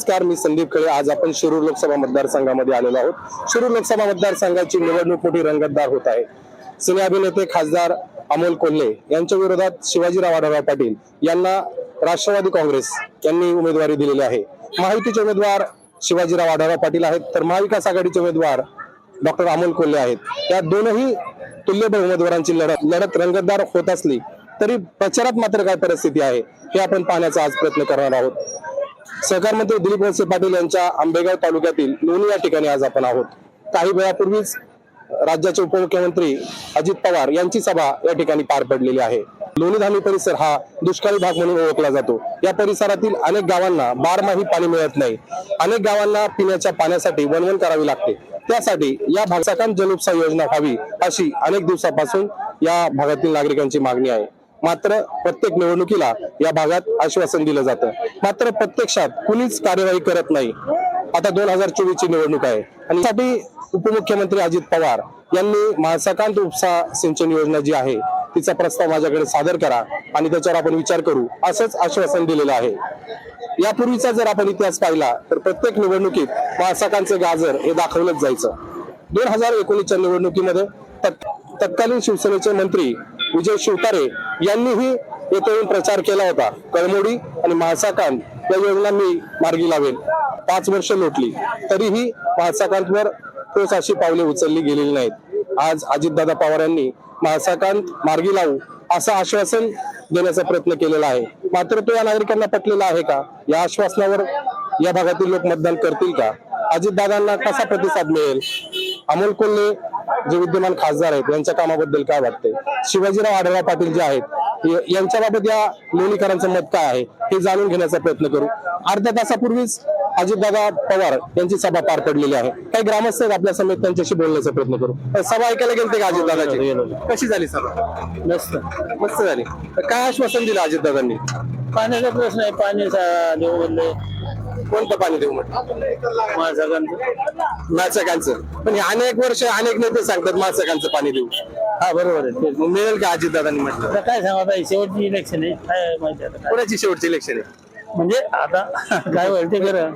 नमस्कार मी संदीप खळे. आज आपण शिरूर लोकसभा मतदारसंघामध्ये आलेलो आहोत. शिरूर लोकसभा मतदारसंघाची निवडणूक मोठी रंगतदार होत आहे. सिने अभिनेते खासदार अमोल कोल्हे यांच्या विरोधात शिवाजीराव आढळराव पाटील यांना राष्ट्रवादी काँग्रेस यांनी उमेदवारी दिलेली आहे. महायुतीचे उमेदवार शिवाजीराव आढळराव पाटील आहेत तर महाविकास आघाडीचे उमेदवार डॉक्टर अमोल कोल्हे आहेत. या दोनही तुल्यबळ उमेदवारांची लढत लढत रंगतदार होत असली तरी प्रचारात मात्र काय परिस्थिती आहे हे आपण पाहण्याचा आज प्रयत्न करणार आहोत. सहकार मंत्री दिलीप वळसे पाटील यांच्या आंबेगाव तालुक्यातील लोणी या ठिकाणी आज आपण आहोत. काही वेळापूर्वीच राज्याचे उपमुख्यमंत्री अजित पवार यांची सभा या ठिकाणी पार पडलेली आहे. लोणी धामी परिसर हा दुष्काळी भाग म्हणून ओळखला जातो. या परिसरातील अनेक गावांना बारमाही पाणी मिळत नाही. अनेक गावांना पिण्याच्या पाण्यासाठी वणवण करावी लागते. त्यासाठी या भागाकांत जलउपसा योजना व्हावी अशी अनेक दिवसापासून या भागातील नागरिकांची मागणी आहे. मात्र प्रत्येक निवडणुकीला या भागात आश्वासन दिलं जातं. मात्र प्रत्यक्षात कुणीच कार्यवाही करत नाही. आता दोन हजार चोवीस ची निवडणूक आहे. आणि त्यासाठी उपमुख्यमंत्री अजित पवार यांनी महासाकांत उपसा सिंचन योजना जी आहे तिचा प्रस्ताव माझ्याकडे सादर करा आणि त्याच्यावर आपण विचार करू असंच आश्वासन दिलेलं आहे. यापूर्वीचा जर आपण इतिहास पाहिला तर प्रत्येक निवडणुकीत महासाकांचं गाजर हे दाखवलंच जायचं. दोन हजार एकोणीसच्या निवडणुकीमध्ये तत्- तत्कालीन शिवसेनेचे मंत्री विजय शिवतारे यांनीही येथे येऊन प्रचार केला होता. कळमोडी आणि महासाकांत या योजना मी मार्गी लावेल. पाच वर्ष लोटली. तरीही महासाकांतवर ठोस अशी पावले उचलली गेलेली नाहीत. आज अजितदादा पवार यांनी महासाकांत मार्गी लावू असं आश्वासन देण्याचा प्रयत्न केलेला आहे. मात्र तो या नागरिकांना पटलेला आहे का? या आश्वासनावर या भागातील लोक मतदान करतील का? अजितदादांना कसा प्रतिसाद मिळेल? अमोल कोल्हे जे विद्यमान खासदार आहेत यांच्या कामाबद्दल काय वाटते शिवाजीराव आढळराव पाटील जे आहेत यांच्याबाबत या लोणीकरांचं मत काय आहे हे जाणून घेण्याचा प्रयत्न करू. अर्ध्या तासापूर्वीच अजितदादा पवार यांची सभा पार पडलेली आहे. काही ग्रामस्थ आहेत आपल्या समेत त्यांच्याशी बोलण्याचा प्रयत्न करू. सभा ऐकायला गेलते का अजितदादाची? कशी झाली सभा? मस्त. मस्त झाली. तर काय आश्वासन दिलं अजितदादांनी? पाण्याचा प्रश्न आहे पाणी देऊ कोणतं पाणी देऊ म्हटलं? माचकांचं पण हे अनेक वर्ष अनेक नेते सांगतात माचकांचं पाणी देऊ. हा बरोबर आहे. मग मिळेल का अजितदादांनी म्हटलं? आता काय सांगा आता शेवटची इलेक्शन आहे. काय माहिती आता काय? कोणाची शेवटची इलेक्शन आहे? म्हणजे आता काय होईल ते खरं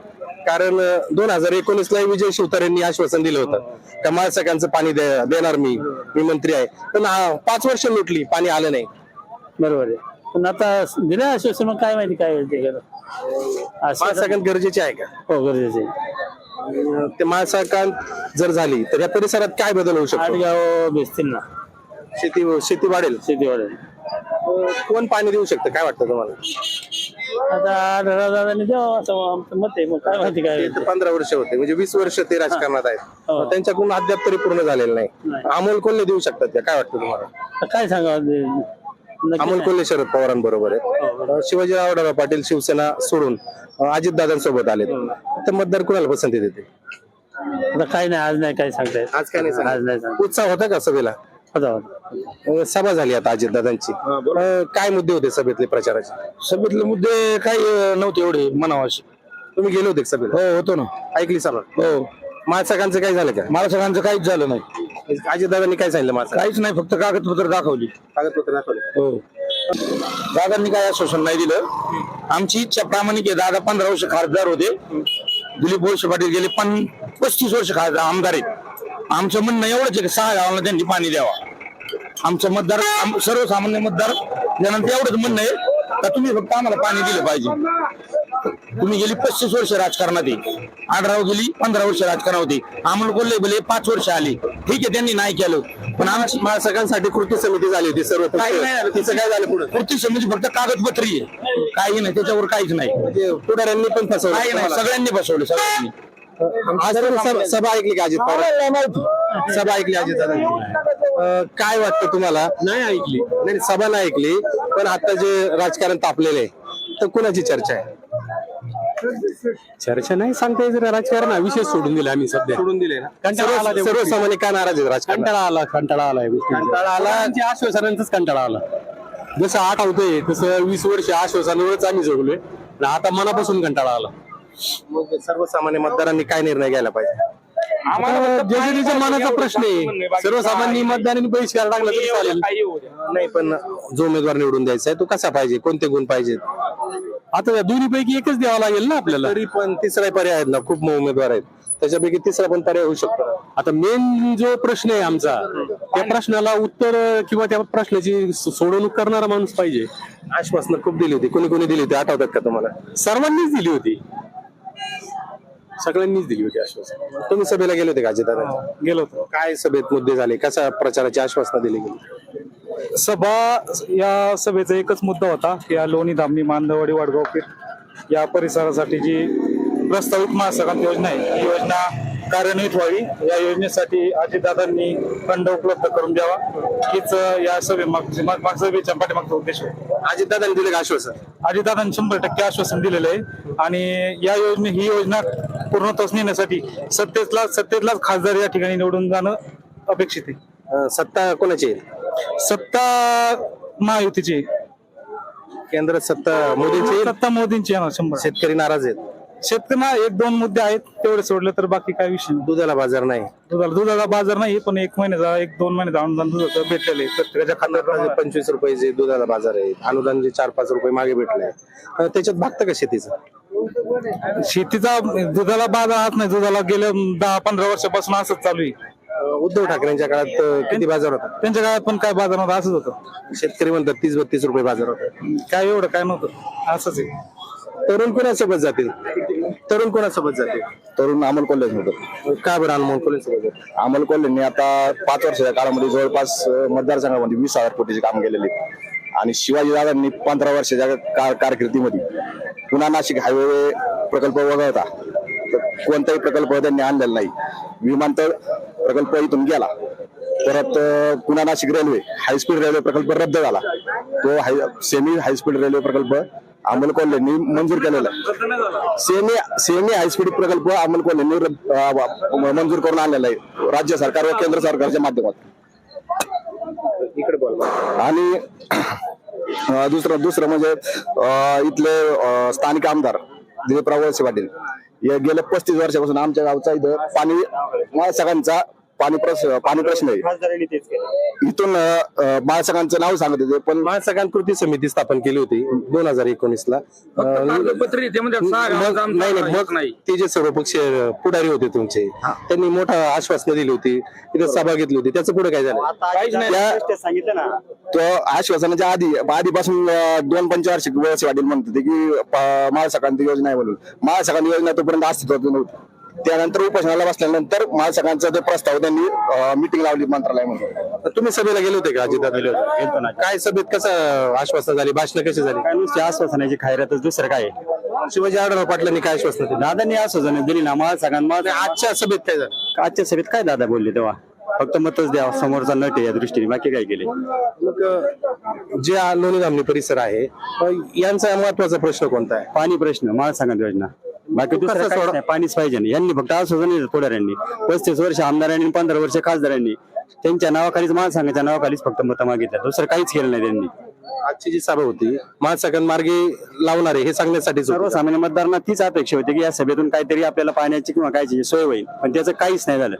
कारण दोन हजार एकोणीस ला विजय शिवतारेंनी आश्वासन दिलं होतं का माळसकांचं पाणी दे- देणार मी. मी मंत्री आहे. पण पाच वर्ष लुटली पाणी आलं नाही. बरोबर आहे. पण आता दिलं आश्वासन मग काय माहिती काय होईल ते खरं आश्वासन गरजेचे आहे का? हो गरजेचं अं, ते माळसकांत जर झाली तर या परिसरात काय बदल होऊ शकतो? आडगाव भेटतील ना. शेती शेती वाढेल. शेतीवर अं, कोण पाणी देऊ शकतं? काय वाटतं तुम्हाला? आता दादाने द्यावं असं आमचं मत आहे मग काय माहिती काय ते होईल तर ते. पंधरा वर्ष होते म्हणजे वीस वर्ष ते राजकारणात आहेत. हो. मग त्यांच्याकडून अद्याप तरी पूर्ण झालेलं नाही. नाही. अमोल कोल्हे देऊ शकतात का? काय वाटतं तुम्हाला? आता काय सांगावं? ते? अमोल. कोल्हे शरद पवारांबरोबर आहेत शिवाजीराव आढळराव पाटील शिवसेना सोडून अजित दादांसोबत आलेत. तर मतदार कुणाला पसंती देते आता काय नाही आज नाही काय सांगता येत आज काय नाही सांगता? आज नाही सांगता उत्साह होता का सभेला? होता होता. अं, सभा झाली आता अजित दादांची काय मुद्दे होते सभेतले प्रचाराचे? सभेतले मुद्दे काही नव्हते एवढे म्हणावाशी तुम्ही गेले होते का सभेला? हो होतो ना. ऐकली सभा. हो. माळसकांचं काय झालं का? मला सगळ्यांचं काहीच झालं नाही. अजित दादांनी काय सांगितलं माझं काहीच नाही फक्त कागदपत्र दाखवली. कागदपत्र दाखवले. हो. दादांनी काय आश्वासन नाही दिलं. आमची इच्छा प्रामाणिक आहे. दादा पंधरा वर्ष खासदार होते. दिलीप वळसे पाटील गेले पण पस्तीस वर्ष खासदार आमदार आहेत. आमचं म्हणणं एवढंच आहे की सहा गावांना त्यांनी पाणी द्यावा. आमचं मतदार आम- सर्वसामान्य मतदार जनांचं एवढंच म्हणणं आहे का तुम्ही फक्त आम्हाला पाणी दिलं पाहिजे. तुम्ही गेली पस्तीस वर्ष राजकारणात आहे. आडराव गेली पंधरा वर्ष राजकारणात होती. अमोल कोल्हे बोले पाच वर्ष आली. ठीक आहे त्यांनी नाही केलं. पण आमची माळसकांसाठी कृती समिती झाली होती सर्व काही नाही झालं. तिचं काय झालं पुढे? कृती समिती फक्त कागदपत्री आहे. काही नाही त्याच्यावर काहीच नाही. पुढाऱ्यांनी पण फसवलं. सगळ्यांनी बसवलं सगळ्यांनी. आज सभा- सभा ऐकली का अजित पवार? सभा ऐकली अजित काय वाटतं तुम्हाला? नाही ऐकली. नाही सभा नाही ऐकली पण आता जे राजकारण तापलेलं आहे तर कुणाची चर्चा आहे? चर्चा नाही सांगता येत राजकारण हा विषय सोडून दिला आम्ही सध्या. सोडून दिले ना. कंटाळा आला सर्व- त्या सर्वसामान्य का नाराज आहेत राजकारण कंटाळा आला कंटाळा आला या गोष्टीचा. कंटाळा आला. त्यांची आश्वासनांचाच कंटाळा आला. जसं आठवतंय तसं वीस वर्ष आश्वासनावरच आम्ही जगलोय. आणि आता मनापासून कंटाळा आला. मग सर्वसामान्य मतदारांनी काय निर्णय घ्यायला पाहिजे? ज्याच्या मनाचा प्रश्न आहे. सर्वसामान्य मतदारांनी बहिष्कार टाकला तरी चालेल. नाही. पण जो उमेदवार निवडून द्यायचा आहे तो कसा पाहिजे? कोणते गुण पाहिजेत? आता या दोन्ही पैकी एकच द्यावा लागेल ना आपल्याला? तरी पण तिसरा पर्याय आहेत ना. खूप उमेदवार आहेत. त्याच्यापैकी तिसरा पण पर्याय होऊ शकतो. आता मेन जो प्रश्न आहे आमचा त्या प्रश्नाला उत्तर किंवा त्या प्रश्नाची सोडवणूक करणारा माणूस पाहिजे. आश्वासनं खूप दिली होती. कोणी कोणी दिली होती? आठवतात का तुम्हाला? सर्वांनीच दिली होती. सगळ्यांनीच दिली होती आश्वासन. तुम्ही सभेला गेले होते का अजितदादा? गेलो होतो. काय सभेत मुद्दे झाले? कशा प्रचाराची आश्वासनं दिली गेली? सभा या सभेचा एकच मुद्दा होता की या लोणी धामणी मांदवाडी वडगाव पीठ या परिसरासाठी जी प्रस्तावित महासंघात योजना आहे ही योजना कार्यान्वित व्हावी. या योजनेसाठी अजितदादांनी फंड उपलब्ध करून द्यावा. हीच या सभे माग सभेच्या पाठीमागचा उद्देश आहे अजितदादांनी दिले का आश्वासन? अजितदादांनी शंभर टक्के आश्वासन दिलेलं आहे. आणि या योजने ही योजना पूर्णत्वास नेण्यासाठी सत्तेतला सत्तेतलाच खासदार या ठिकाणी निवडून जाणं अपेक्षित आहे. अं, सत्ता कोणाची आहे? सत्ता महायुतीची आहे. केंद्रात सत्ता मोदींची आहे? सत्ता मोदींची ना शंभर शेतकरी नाराज आहेत. शेतकऱ्यांना एक दोन मुद्दे आहेत तेवढे सोडले तर बाकी काय विषय नाही. दुधाला बाजार नाही. दुधाला दुधाचा बाजार नाही पण एक महिन्याचा एक दोन महिन्याचा अनुदान दुधाचं भेटलेलं आहे. प्रत्येकाच्या खात्यात पंचवीस रुपये जे दुधाला बाजार आहे अनुदान जे चार पाच रुपये मागे भेटले अं, त्याच्यात भागतं का शेतीचं? शेतीचा दुधाला बाजार हात नाही. दुधाला गेल्या दहा पंधरा वर्षापासून असंच चालू आहे. उद्धव ठाकरेंच्या काळात अं, किती बाजार होता? त्यांच्या काळात पण काय बाजार नव्हता असंच होतं. शेतकरी म्हणतात तीस बत्तीस रुपये बाजार होता. काय एवढं काय नव्हतं. असंच आहे. तरुण कोणासोबत जातील? तरुण कोणासोबत जातील? तरुण अमोल कोल्हे होतं का बरं अनमोल कोल्हेसोबत जातील? अमोल कोल्हेंनी आता पाच वर्षाच्या काळामध्ये जवळपास अं, मतदारसंघामध्ये वीस हजार कोटीचे काम केलेले. आहे. आणि शिवाजीदादांनी पंधरा वर्षाच्या कार- कारकिर्दीमध्ये पुन्हा नाशिक हायवे प्रकल्प वगळता तर कोणताही प्रकल्प त्यांनी आणलेला नाही. विमानतळ प्रकल्प इथून गेला. परत पुन्हा नाशिक रेल्वे हायस्पीड रेल्वे प्रकल्प रद्द झाला. तो हाय सेमी हायस्पीड रेल्वे प्रकल्प अमोल कोल्हेंनी मंजूर केलेला आहे. सेमी सेमी हायस्पीड प्रकल्प अमोल कोल्हेंनी रद्द- मंजूर करून आणलेला आहे राज्य सरकार व केंद्र सरकारच्या माध्यमातून. आणि दुसरं दुसरं म्हणजे अं, इथले स्थानिक आमदार दिलीपराव पाटील. हे गेल्या पस्तीस वर्षापासून आमच्या गावचा इथं पाणी सगळ्यांचा पाणी प्रश्न पाणी प्रश्न आहे इथून अं, बाळसंगांचं नाव सांगत होते पण महासंघान कृती समिती स्थापन केली होती दोन हजार एकोणीस ला अं, कागदपत्री ते म्हणतात सहा गावांचं आमचं नाही नाही मग ते जे सर्व पक्ष पुढारी होते तुमचे त्यांनी मोठा आश्वासन दिली होती तिथे सभा घेतली होती. त्याचं पुढे काय झालं? त्या- तो आश्वासनाच्या आधी आधीपासून अं, दोन पंचवार्षिक वळसे पाटील म्हणत होते की महासंक्रांती योजना आहे म्हणून. महासंक्रांती योजना तोपर्यंत अस्तित्वात नव्हती. त्यानंतर उपोषणाला बसल्यानंतर महासंघांचा तो प्रस्ताव त्यांनी मिटिंग लावली मंत्रालयामध्ये तुम्ही सभेला गेले होते का अजित काय सभेत कसं आश्वासन झाली? भाषण कशी झाली? काय नुसती आश्वासनाची खायरातच दुसरं काय? आहे? शिवाजी आढळराव पाटलांनी काय आश्वासन दिलं? दादांनी आश्वासन दिली ना मला सगळ्यांना आजच्या सभेत काय झालं? आजच्या सभेत काय दादा बोलले तेव्हा? फक्त मतच द्या समोरचा नट आहे या दृष्टीने बाकी काय केले? मग अं, जे लोणी धामणी परिसर आहे यांचा महत्त्वाचा प्रश्न कोणता आहे? पाणी प्रश्न मला सांगत योजना बाकी दुसरं काहीच नाही पाणीच पाहिजे नाही. यांनी फक्त आश्वासन दिलं पुढाऱ्यांनी. पस्तीस वर्ष आमदारांनी पंधरा वर्ष खासदारांनी त्यांच्या नावाखालीच मला सांगायच्या नावाखालीच फक्त मतं मागितल्या. दुसरं काहीच केलं नाही त्यांनी. आजची जी सभा होती महासंघान मार्गे लावणारे हे सांगण्यासाठीच होती. सर्वसामान्य मतदारांना तीच अपेक्षा होती की या सभेतून काहीतरी आपल्याला पाण्याची किंवा कायची सोय होईल. पण त्याचं काहीच नाही झालं.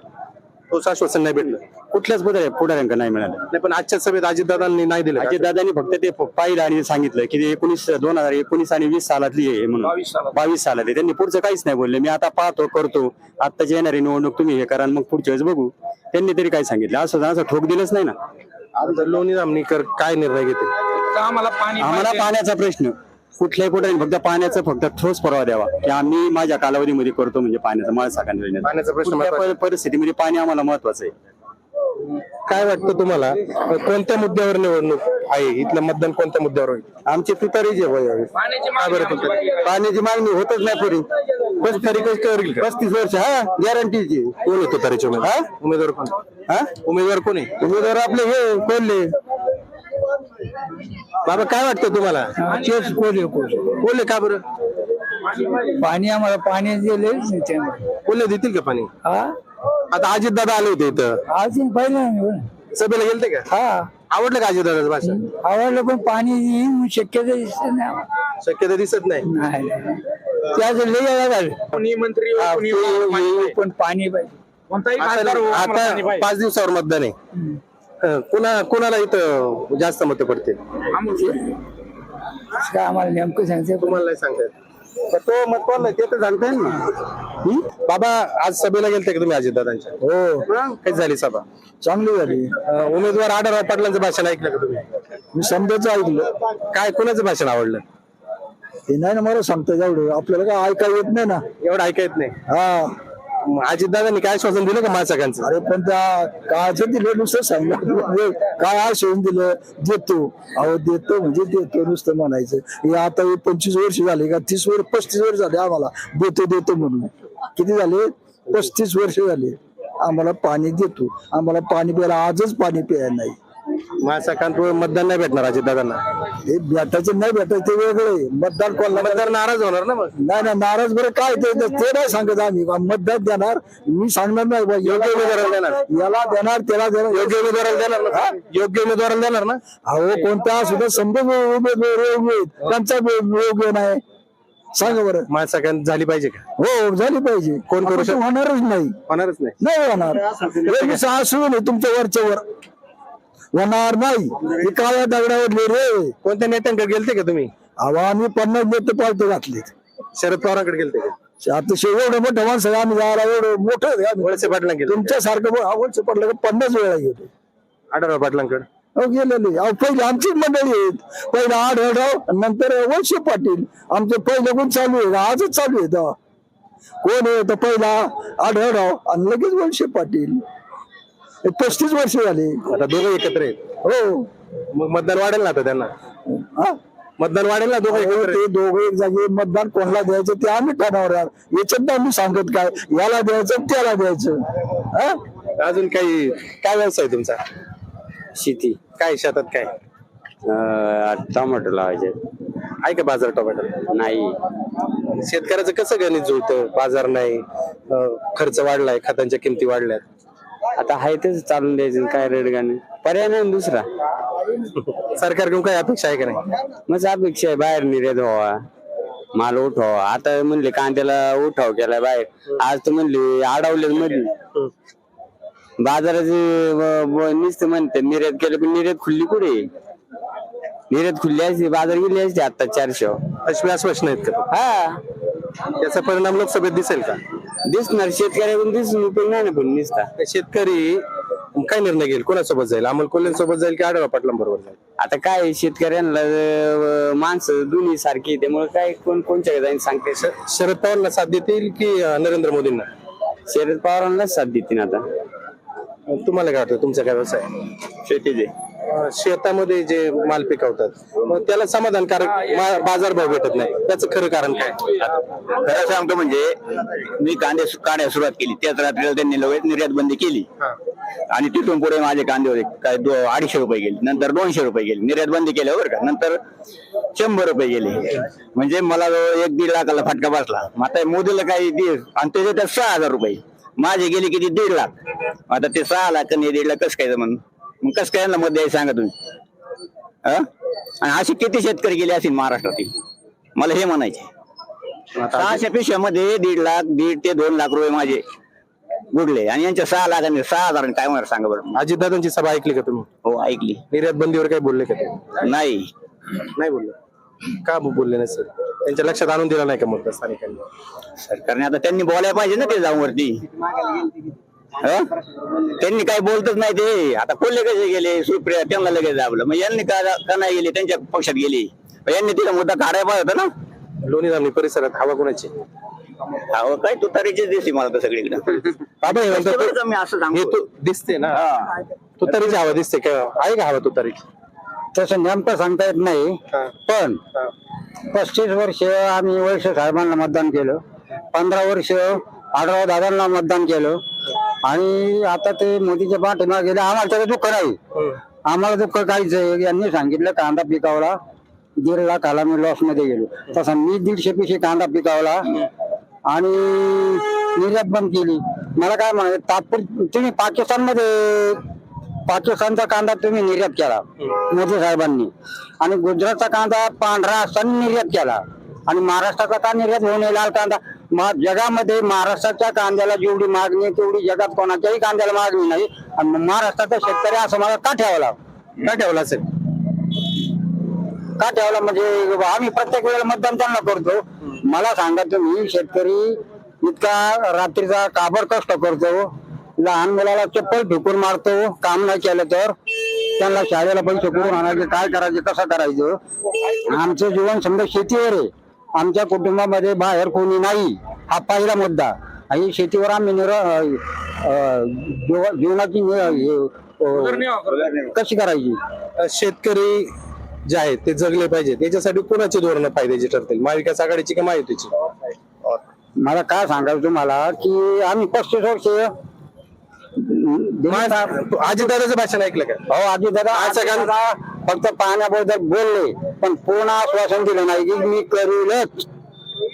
ठोस आश्वासन नाही भेटलं. कुठल्याच पुढाऱ्या पुढाऱ्यांना नाही मिळालं. नाही पण आजच्या सभेत अजितदादांनी नाही दिलं अजित दादांनी फक्त ते पाहिलं आणि सांगितलं की ते एकोणीस दोन हजार एकोणीस आणि वीस सालातली आहे म्हणून. बावीस सालात आहे त्यांनी पुढचं काहीच नाही बोलले. मी आता पाहतो करतो. आत्ताची येणारी निवडणूक तुम्ही हे करा आणि मग पुढच्या वेळेस बघू. त्यांनी तरी काय सांगितलं. असं असं ठोक दिलंच नाही ना. आता लोणी धामणीकर काय निर्णय घेतील? पाणी आम्हाला पाण्याचा प्रश्न. कुठल्याही पुढे फक्त पाण्याचा फक्त ठोस पुरावा द्यावा. की आम्ही माझ्या कालावधीमध्ये करतो म्हणजे पाण्याचा माळ साखर पाण्याचा प्रश्न महत्त्वाचा आहे. परिस्थितीमध्ये पाणी आम्हाला महत्वाचं आहे? काय वाटतं तुम्हाला? कोणत्या मुद्द्यावर निवडणूक आहे? इथलं मतदान कोणत्या मुद्द्यावर होईल? आमची तुतारी जे पाण्याची काय बरं? पाण्याची मागणी होतच नाही पुरी होईल. का? पस्तीस वर्ष हा? गॅरंटीची कोण आहे तुतारीचे उमेदवार उमेदवार कोण? हा? उमेदवार कोण आहे? उमेदवार आपले हे कोल्हे. बाबा काय वाटतं तुम्हाला? तेच कोल्हे कोल्हे. बोलले का बरं? पाणी आम्हाला पाणी दिले बोलले देतील का पाणी? आता अजित दादा आले होते इथं. अजून पाहिलं सभेला गेलते का? हा. आवडलं का अजित दादाचं भाषण आवडलं पण पाणी येईन शक्यता दिसत नाही आम्हाला. शक्यता दिसत नाही? नाही त्याचं लय वेळा झालं. कोणी मंत्री हो, हा, कोणी हो, पाणी. पण पाणी पाहिजे. कोणताही खासदार हो, आता पाणी पाहिजे. पाच दिवसावर मतदान आहे. हं, कुणा कुणाला इथं जास्त मतं पडतील? आम्हाला- काय आम्हाला नेमकं सांगते? तुम्हाला नाही सांगता येत. तो मत कोण ते तर सांगता येईल ना. हं? बाबा आज सभेला गेलते का तुम्ही अजितदादांच्या? हो. कशी झाली सभा? चांगली झाली. अं, उमेदवार आढळराव पाटलांचं भाषण ऐकलं का तुम्ही? मी समजायचं ऐकलं. काय कोणाचं भाषण आवडलं? ते नाही ना मला सांगता एवढं आपल्याला काय ऐका येत नाही ना. एवढं ऐका येत नाही. हा. अजितदादांनी काय श्वासन दिलं का माझ्याकांचं अरे पण त्या कायचं दिलं नुसतं सांगितलं काय आशेवून दिलं? देतो. अहो देतो म्हणजे देतो नुसतं म्हणायचं. हे आता हे पंचवीस वर्ष झाले का? तीस वर्ष पस्तीस वर्ष झाले आम्हाला. देतो देतो म्हणून. किती झाले? पस्तीस वर्ष झाले. आम्हाला पाणी देतो. आम्हाला पाणी प्यायला आजच पाणी प्यायला नाही. माणसाकांत मतदान नाही भेटणार अजितदादांना हे भेटायचं नाही भेटायचं ते वेगळं मतदान कोणाला मतदार नाराज होणार ना मग? नाही नाही नाराज बरं काय ते ते नाही सांगत आम्ही. मतदान देणार. मी सांगणार नाही बा, याला उमेदवाराला देणार. याला देणार त्याला देणार. योग्य उमेदवाराला देणार ना? योग्य उमेदवाराला देणार ना? अहो कोणता सुद्धा समजा उमेदवार योग्य. त्यांचा योग्य नाही. सांगा बरं. माणसाकांत झाली पाहिजे का? हो झाली पाहिजे. कोण करू आपण शकतं? होणारच नाही. होणारच नाही. नाही होणार. हे सासू नाही तुमच्या वरच्या वर. होणार नाही. हे काळ्या दगडावरले रे. कोणत्या नेत्यांकडे गेलते का तुम्ही? अहो आम्ही पन्नास नेते पालते घातलेत. शरद पवारांकडे गेलते का? आता शे- एवढं मोठं माणसं आम्ही जायला एवढं मोठं. वळसे पाटला गेले तुमच्यासारखं आवडचं पडलं का पन्नास वेळा गेलो. आढळराव पाटलांकडे? अहो गेलेले. अहो पहिले आमचीच मंडळी आहेत. पहिला आढळराव नंतर वंशे पाटील. आमचं पहिलं कोण चालू आहे? आजच चालू आहे. कोण आहे तर पहिला? आढळराव आणि लगेच वंशे पाटील. पस्तीस वर्ष झाले. आता दोघं एकत्र आहेत. हो. मग मतदान वाढेल ना आता त्यांना? हा? मतदान वाढेल ना दोघं अहो, एकत्र? ते दोघं एक जागी मतदान कोणाला द्यायचं ते आम्ही ठरवणार याच्यात आम्ही सांगत काय? याला द्यायचं त्याला द्यायचं. हा? आहेत. अजून काही काय व्यवसाय तुमचा? शेती. काय शेतात काय? टोमॅटो लावायचे. आहे का बाजार टोमॅटो? नाही. शेतकऱ्याचं कसं गणित जुळतं? बाजार नाही. अं, खर्च वाढलाय खतांच्या किमती वाढल्यात. आता आहे तेच चालून द्यायचं काय रेड गाणे पर्याय नाही ना दुसरा. सरकारकडून काही अपेक्षा आहे का नाही? मग अपेक्षा आहे बाहेर निर्यात व्हावा. माल उठवावा. आता म्हणले कांद्याला उठाव केलाय बाहेर. आज तर म्हणले अडवले मध्ये बाजाराचे नुसतं म्हणते निर्यात केलं पण निर्यात खुल्ली कुठे? निर्यात खुल्ली असते बाजार गेली असते आता चारशे. अश्वी आश्वासन आहेत का? हा. त्याचा परिणाम लोकसभेत दिसेल का? दिसणार. शेतकऱ्याकडून दिसून उपयोग नाही ना पण निसता. शेतकरी काय निर्णय घेईल? कोणासोबत जाईल? अमोल कोल्हेंसोबत जाईल की आढळराव पाटलांबरोबर जाईल? आता काय शेतकऱ्यांना अं, माणसं दोन्ही सारखी त्यामुळे काय कोण कोणच्या जाईन सांगते शरद पवारला साथ देतील की अं, नरेंद्र मोदींना? शरद पवारांनाच साथ देतील आता. तुम्हाला काय वाटतं? तुमचा काय व्यवसाय? शेतीचे. शेतामध्ये जे माल पिकवतात मग त्याला समाधानकारक बाजारभाव भेटत नाही. त्याचं खरं कारण काय? खरं सांगतो म्हणजे मी कांदे काढायला सुरुवात केली. त्याच रात्रीला त्यांनी लगेच निर्यात बंदी केली. आणि तिथून पुढे माझे कांदे होते काय अडीचशे रुपये गेले. नंतर दोनशे रुपये गेले. निर्यात बंदी केल्या बरं का? नंतर शंभर रुपये गेले. म्हणजे मला जवळ एक दीड लाखाला फटका बसला. मग आता मोदीला काही दीड आणि त्याचे त्यात सहा हजार रुपये. माझे गेले किती? दीड लाख. आता ते सहा लाख आणि हे दीड लाख कसं काय म्हणून मग कसं काय यांना मत द्यायचं सांगा तुम्ही? आणि असे किती शेतकरी गेले असतील महाराष्ट्रातील? मला हे म्हणायचे सहाशे पिशव्यामध्ये दीड लाख दीड ते दोन लाख रुपये माझे बुडले. आणि यांच्या सहा लाखांनी सहा हजार काय म्हणणार सांगा बरं अजितदादांची सभा ऐकली का तुम्ही? हो ऐकली. निर्यात बंदीवर काही बोलले का? ते नाही. नाही बोलले. का बोलले नाही सर? त्यांच्या लक्षात आणून दिला नाही का मग स्थानिकांनी? सरकारने आता त्यांनी बोलायला पाहिजे ना ते जाऊन वरती? त्यांनी काही बोलतच नाही ते. आता कोल्हे कसे गेले? सुप्रिया त्यांना लगेच दाबलं. मग यांनी का का नाही गेले? त्यांच्या पक्षात गेली. यांनी तिला मुद्दा काढायला पाहिजे होता ना? लोणी धामणी परिसरात हवा कोणाची? अहो काय तुतारीचीच दिसली मला तर सगळीकडे. बाबा हे म्हणतात मी असं हे सांगतो तू दिसते ना? तुतारीची हवा दिसते का? आहे का हवा तुतारीची तसं नेमकं सांगता येत नाही. हा. पण हा. पस्तीस वर्ष आम्ही वर्ष साहेबांना मतदान केलं. पंधरा वर्ष आढळराव दादांना मतदान केलं. आणि आता ते मोदीच्या पाठीमागे गेले. आम्हाला त्याचं दुःख नाही. आम्हाला दुःख काहीच आहे. यांनी सांगितलं कांदा पिकावला. दीड लाखाला मी लॉसमध्ये गेलो. तसा मी दीडशे पिशे कांदा पिकावला. आणि निर्यात बंद केली. मला काय म्हणायचं तात्पुर तुम्ही पाकिस्तानमध्ये पाकिस्तानचा कांदा तुम्ही निर्यात केला मोदी साहेबांनी. आणि गुजरातचा कांदा पांढरा असताना निर्यात केला. आणि महाराष्ट्राचा का निर्यात होऊ नये लाल कांदा? जगामध्ये महाराष्ट्राच्या कांद्याला जेवढी मागणी तेवढी जगात कोणाच्याही कांद्याला मागणी नाही. आणि महाराष्ट्राचा शेतकरी असं मला का ठेवला? का ठेवला असेल? का ठेवला? म्हणजे आम्ही प्रत्येक वेळेला मतदान त्यांना करतो. मला सांगा तुम्ही शेतकरी इतका रात्रीचा काबर कष्ट करतो. लहान मुलाला चप्पल फेकून मारतो काम नाही केलं तर. त्यांना शाळेला पैसे करून आणायचे काय करायचे कसं करायचं? आमचं जीवन समजा शेतीवर आहे. आमच्या कुटुंबामध्ये बाहेर कोणी नाही हा पहिला मुद्दा. आणि शेतीवर आम्ही निर जीवनाची कशी करायची? शेतकरी जे आहेत ते जगले पाहिजेत. याच्यासाठी कोणाची धोरणं फायद्याची ठरतील? महाविकास आघाडीची की महायुतीची? मला काय सांगायचं तुम्हाला की आम्ही पस्तीस वर्ष अजितदादाचं भाषण ऐकलं का? हो आजी दादा आज दादा फक्त पाहण्याबद्दल बोलले. पण पूर्ण आश्वासन दिलं नाही. की मी करूलच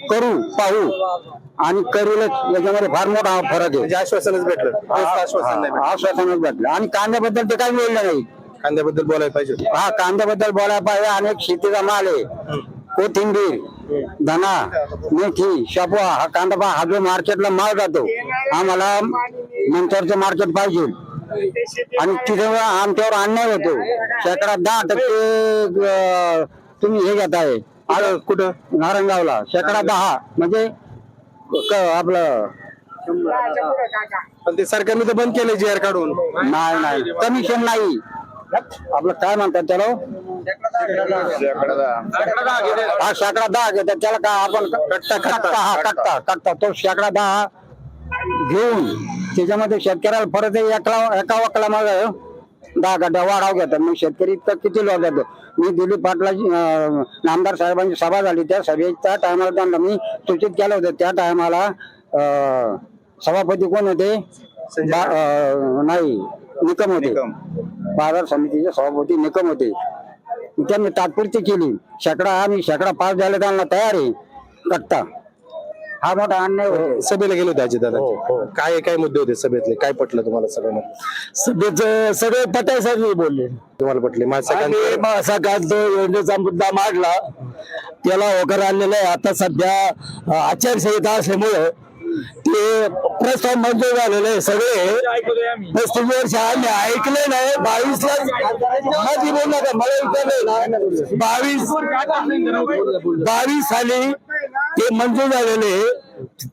करू पाहू. आणि करूलच याच्यामध्ये फार मोठा फरक आहे. म्हणजे आश्वासनच भेटलं. नुसतं आश्वासन नाही भेटलं. आश्वासनच भेटलं. आणि कांद्याबद्दल ते काही बोललं नाही. कांद्याबद्दल बोलायला पाहिजे होतं. हा कांद्याबद्दल बोलायला पाहिजे. अनेक शेतीचा माल आहे. कोथिंबीर धना मेथी शपवा हा कांदा पहा हा जो मार्केटला माल जातो आम्हाला नंतरचं मार्केट पाहिजे. आणि तिथे आमच्यावर अन्याय होतो. शेकडा दहा टक्के अं, तुम्ही हे घेत आहे. कुठं- कुठं? नारंगावला. शेकडा दहा. म्हणजे क- आपलं पण ते सरकारने तर बंद केले जी आर काढून. नाही नाही. कमिशन नाही. आपलं काय म्हणतात त्याला? हा शेकडा दहा घेतात. त्याला काय आपण कट्टा कट्टा हा कट्टा कट्टा. तो शेकडा दहा घेऊन त्याच्यामध्ये शेतकऱ्याला परत एका एका वकला मग दहा गड्डा वाढाव घेतात. मग शेतकरी इतकं किती लोक जातो मी दिलीप पाटलाची अं, आमदार साहेबांची सभा झाली. त्या सभेच्या टायमाला त्यांना मी सूचित केलं होतं. त्या टायमाला सभापती कोण होते? नाही निकम होते. बाजार समितीचे सभापती निकम होते. त्यांनी तात्पुरती केली. शेकडा आम्ही शेकडा पास झाले त्यांना तयार आहे कट्टा हा मोठा अन्याय होतो सभेला गेले होते अजितदादा काय काय मुद्दे होते सभेतले? काय पटलं तुम्हाला सगळ्यांना सभेच सगळे पटायसाठी बोलले. तुम्हाला पटले? माझ्या सगळ्यांचं- असा काय तो योजनेचा मुद्दा मांडला. त्याला होकार आणलेला आहे. आता सध्या आचारसंहिता असल्यामुळे ते प्रस्ताव मंजूर झालेले आहे सगळे पस्तीस वर्ष आम्ही ऐकले नाही. बावीसमध्ये बोल नका मला विचारलंय ना बावीस बावीस साली ते मंजूर झालेले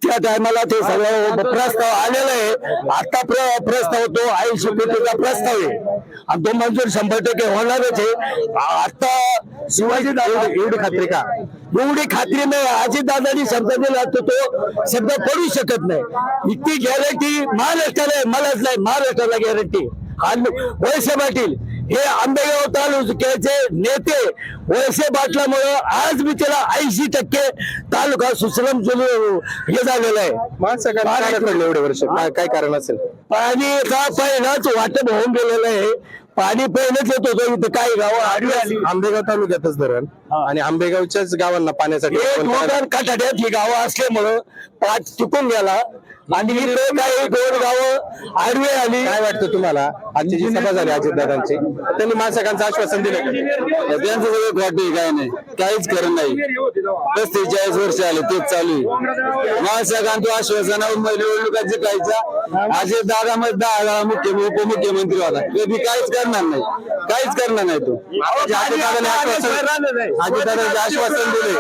त्या टायमाला ते सगळं प्रस्ताव आलेला आहे. आता प्र- प्रस्ताव तो ऐंशी कोटीचा प्रस्ताव आहे. आणि तो मंजूर शंभर टक्के होणारच आहे. आता शिवाजी एवढी खात्री का? एवढी खात्री नाही. अजित दादानी शब्द दिला तर तो. शब्द पडू शकत नाही. इतकी गॅरंटी महाराष्ट्राला मलाच नाही महाराष्ट्राला गॅरंटी वळसे पाटील हे आंबेगाव तालुक्याचे नेते वळसे पाटलामुळे आज मी त्याला ऐंशी टक्के तालुका सुसलम सुलू हे झालेला आहे. एवढे वर्ष? काय काय कारण असेल? पाणी का पहिलाच वाटप होऊन गेलेलं आहे. पाणी पहिलेच येत होतं इथं काही गावं आडवी आली. आंबेगाव तालुक्यातच धरण. आणि आंबेगावच्याच गावांना पाण्यासाठी हे दोन कठाड्यात ही गावं असल्यामुळं पाच चुकून गेला. आणि इथे काही दोन गावं आडवी आली. काय वाटतं तुम्हाला? आजची जी सभा झाली अजितदादांची त्यांनी माणसाकांचं आश्वासन दिलं का? त्यांचं सगळं वाटते काय नाही. काहीच खरं नाही. पस्तीस चाळीस वर्ष आले तेच चालू आहे. महासंघांतो आश्वासन निवडणुका जिंकायचा अजित दादा मध्ये दहा वेळा मुख्य उपमुख्यमंत्री होता. कधी काहीच करणार नाही. काहीच करणार नाही तो. अजितदादांनी आश्वासन अजितदादांचे आश्वासन दिले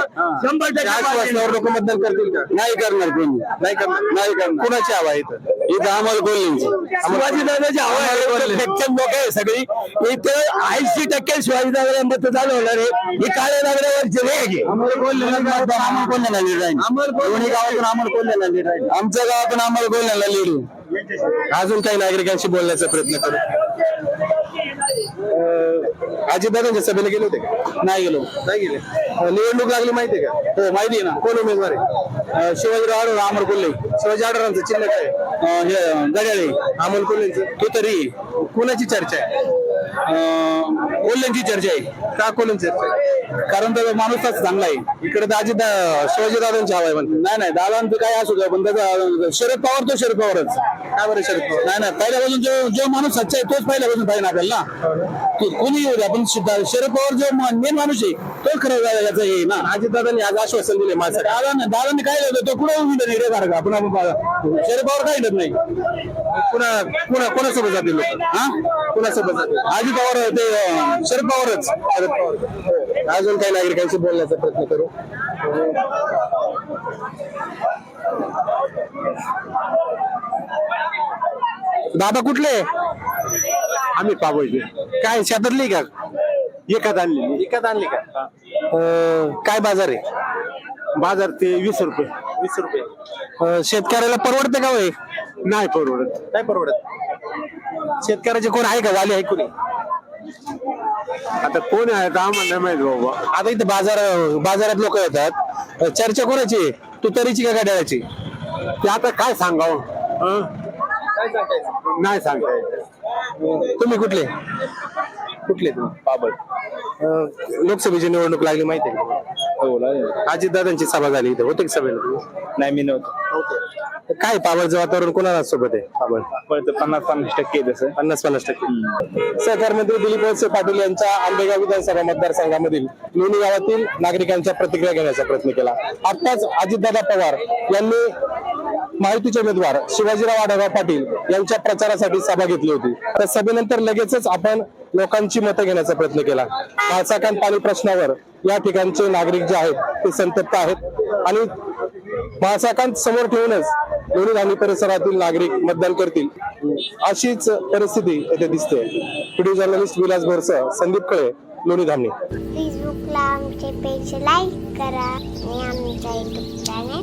शंभर त्या आश्वासनावर लोक मतदान करतील का? नाही करणार कोणी. नाही करणार. नाही करणार. कुणाची हवा आहे इथं? इथं अमोल कोल्हेंची शिवाजी दादाची हवा आहे. फ्रॅक्चर लोक आहे सगळी. इथं ऐंशी टक्के शिवाजी दादा मत चालू होणार आहे. ही काळ्या दागड्यावरची रेग आहे. अमोल कोल्हेला राहील दोन्ही गावातून अमोल कोल्हेला लीड राहील आमच्या गावातून अमोल कोल्हेला लीड होईल अजून काही नागरिकांशी बोलण्याचा प्रयत्न करू? अजितदादांच्या सभेला गेले होते का? नाही गेलो. नाही गेले. निवडणूक लागली माहितीये का? हो माहिती आहे ना. कोण उमेदवार आहे? शिवाजीराव आढळराव, अमोल कोल्हे. शिवाजी आढळरांचं चिन्ह काय आहे? हे गड्याळे अमोल कोल्हेंचं. तो तरी. कोणाची चर्चा आहे? कोल्ह्यांची चर्चा आहे. का कोल्हेंची चर्चा आहे? कारण त्याचा माणूस तसा चांगला आहे. इकडे तर अजित शिवाजी दादांची हवा आहे म्हणते. नाही नाही दादांचं काय असू द्या पण त्याचा शरद पवार तो शरद पवारच. काय बरं शरद पवार? नाही नाही पहिल्यापासून जो जो माणूस सच्चा आहे तोच पहिल्यापासून पाहिजे ना आपल्याला ना? तो कोणी येऊ द्या पण शरद पवार जो मेन माणूस आहे तोच खरं याचं हे ना? अजितदादांनी आज आश्वासन दिले माझं दादा दादाने काय लिहिलं तो कुठं उभी नाही रे सारखा आपण शरद पवार काय नाही? पुन्हा पुन्हा कोणासोबत जातील लोक? हा? कोणासोबत जातील? आजी पवार ते शरद पवारच. शरद पवार. अजून काही नागरिकांशी बोलण्याचा प्रयत्न करू. दादा कुठले? आम्ही पाबोयचे काय शेतातली का? एकात आणलेली विकत आणली का? अं, काय बाजार आहे? बाजार ते वीस रुपये. वीस रुपये. अं, शेतकऱ्याला परवडते का वय? नाही परवडत. नाही परवडत. शेतकऱ्याचे कोण आहे का? वाले आहे कोणी? आता कोण आहे? आम्हाला नाही माहीत बाबा. आता इथे बाजार बाजारात लोक येतात. चर्चा कोणाची? आहे? तुतारीची का गाड्याची ते आता काय सांगावं? हं? नाही सांगता तुम्ही कुठले? कुठले तुम्ही? बाबळ लोकसभेची निवडणूक लागली माहिती आहे का? अजित दादांची सभा झाली इथे होते सभेला? नाही मी नव्हतो. काय पाबळचं वातावरण कोणाला सोबत आहे? पन्नास पन्नास टक्के तसं. पन्नास पन्नास टक्के. सहकार मंत्री दिलीप वळसे पाटील यांच्या आंबेगाव विधानसभा मतदारसंघामधील लोणी गावातील नागरिकांच्या प्रतिक्रिया घेण्याचा प्रयत्न केला. आताच अजितदादा पवार यांनी माहितीचे उमेदवार शिवाजीराव आढळराव पाटील यांच्या प्रचारासाठी सभा घेतली होती. त्या सभेनंतर लगेचच आपण लोकांची मतं घेण्याचा प्रयत्न केला. माळसाकांत पाणी प्रश्नावर या ठिकाणचे नागरिक जे आहेत ते संतप्त आहेत. आणि भासाकांत समोर ठेवूनच दोन्ही धानी परिसरातील नागरिक मतदान करतील. अशीच परिस्थिती येथे दिसते. व्हिडिओ जर्नलिस्ट विलास भोरसह संदीप कळे लोणी धामणी फेसबुकला आमचे पेज लाईक करा आणि आमच्या युट्यूब चॅनल